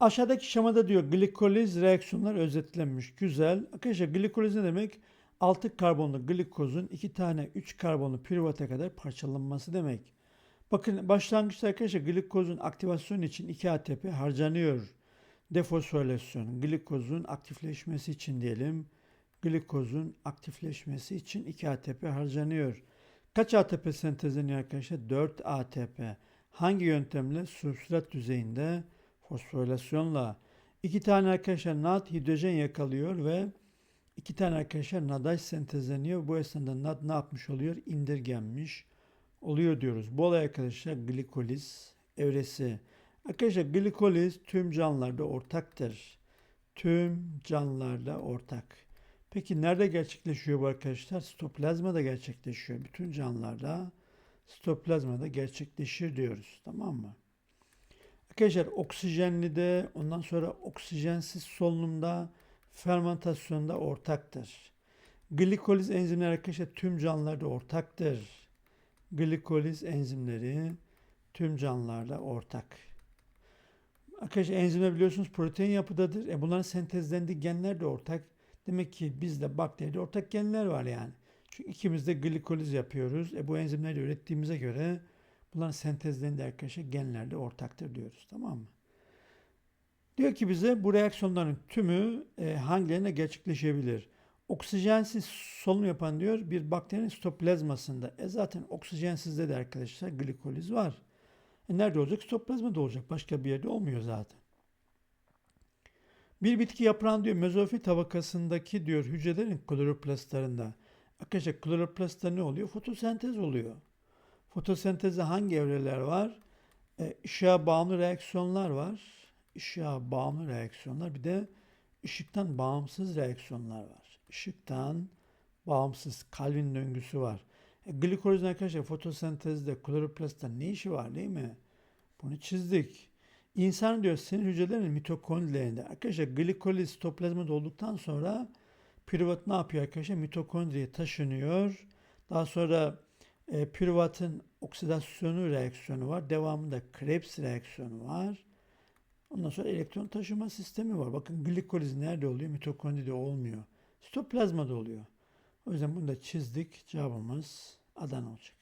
Aşağıdaki şemada diyor glikoliz reaksiyonlar özetlenmiş. Güzel. Arkadaşlar glikoliz ne demek? 6 karbonlu glikozun 2 tane 3 karbonlu piruvata kadar parçalanması demek. Bakın başlangıçta arkadaşlar glikozun aktivasyonu için 2 ATP harcanıyor. Defosforilasyon, glikozun aktifleşmesi için diyelim. Glikozun aktifleşmesi için 2 ATP harcanıyor. Kaç ATP sentezleniyor arkadaşlar? 4 ATP. Hangi yöntemle? Substrat düzeyinde fosforilasyonla. İki tane arkadaşlar NAD hidrojen yakalıyor ve iki tane arkadaşlar NADH sentezleniyor. Bu esnada NAD ne yapmış oluyor? İndirgenmiş oluyor diyoruz. Bu olay arkadaşlar glikoliz evresi. Arkadaşlar glikoliz tüm canlılarda ortaktır. Tüm canlılarda ortak. Peki nerede gerçekleşiyor bu arkadaşlar? Sitoplazmada gerçekleşiyor. Bütün canlılarda sitoplazmada gerçekleşir diyoruz. Tamam mı? Arkadaşlar oksijenli de ondan sonra oksijensiz solunumda fermentasyonda ortaktır. Glikoliz enzimleri arkadaşlar tüm canlılarda ortaktır. Glikoliz enzimleri tüm canlılarda ortak. Arkadaşlar enzimler biliyorsunuz protein yapıdadır. E bunların sentezlendiği genler de ortak. Demek ki bizde bakteride ortak genler var yani. Çünkü ikimiz de glikoliz yapıyoruz. E bu enzimleri ürettiğimize göre bunların sentezlendiği arkadaşlar genlerde ortaktır diyoruz. Tamam mı? Diyor ki bize bu reaksiyonların tümü e, hangilerine gerçekleşebilir? Oksijensiz solunum yapan diyor bir bakterinin sitoplazmasında. E zaten oksijensizde de arkadaşlar glikoliz var. E nerede olacak? Sitoplazmada olacak. Başka bir yerde olmuyor zaten. Bir bitki yaprağın diyor mezofil tabakasındaki diyor hücrelerin kloroplastlarında. Arkadaşlar kloroplastta ne oluyor? Fotosentez oluyor. Fotosentezde hangi evreler var? E, ışığa bağımlı reaksiyonlar var. Işığa bağımlı reaksiyonlar. Bir de ışıktan bağımsız reaksiyonlar var. Işıktan bağımsız Calvin döngüsü var. E, glikolizin arkadaşlar fotosentezde kloroplastta ne işi var değil mi? Bunu çizdik. İnsan diyor senin hücrelerin mitokondrilerinde. Arkadaşlar glikoliz sitoplazmada olduktan sonra piruvat ne yapıyor arkadaşlar? Mitokondriye taşınıyor. Daha sonra e, piruvatın oksidasyonu reaksiyonu var. Devamında Krebs reaksiyonu var. Ondan sonra elektron taşıma sistemi var. Bakın glikoliz nerede oluyor? Mitokondride olmuyor. Sitoplazmada oluyor. O yüzden bunu da çizdik. Cevabımız Adana olacak.